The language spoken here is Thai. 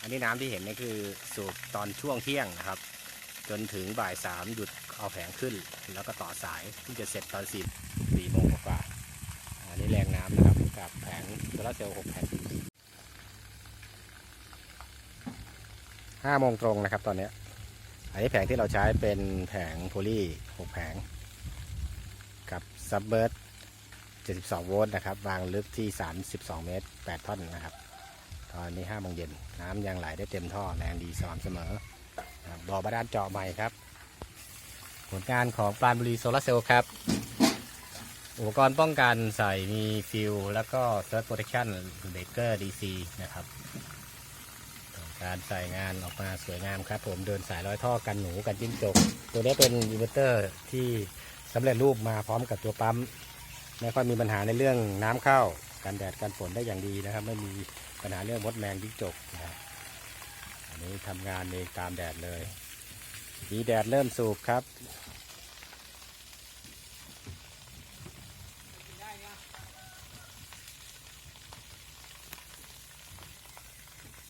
อันนี้น้ำที่เห็นนี่คือสูบตอนช่วงเที่ยงนะครับ จนถึงบ่ายสามหยุดเอาแผงขึ้น แล้วก็ต่อสายที่จะเสร็จตอนสิบสี่โมงกว่าอันนี้แรงน้ำนะครับกับแผงโซลาเซลล์หกแผ่นห้าโมงตรงนะครับตอนเนี้ยอันนี้แผงที่เราใช้เป็นแผงโพลีหกแผง กับซับเบิร์ด72 โวลต์นะครับ วางลึกที่ 32 เมตร 8 ท่อนนะครับ ตอนนี้5โมงเย็นน้ำยังไหลได้เต็มท่อแรงดีสม่ำเสมอบ่อบาดาลเจาะใหม่ครับ ผลงานของปราณบุรีโซลาเซลล์ครับ อุปกรณ์ป้องกันใส่มีฟิลแล้วก็เซิร์ฟโปรเทคชั่นเบเกอร์ดีซีนะครับการใส่งานออกมาสวยงามครับผมเดินสายร้อยท่อกันหนูกันจิ้งจก ตัวนี้เป็นอินเวอร์เตอร์ที่สำเร็จรูปมาพร้อมกับตัวปั๊ม ไม่ค่อยมีปัญหาในเรื่องน้ำเข้า กันแดดกันฝนได้อย่างดีนะครับ ไม่มีปัญหาเรื่องมดแมงจิ้งจกนะครับอันนี้ทำงานเองตามแดดเลย มีแดดเริ่มสูบครับ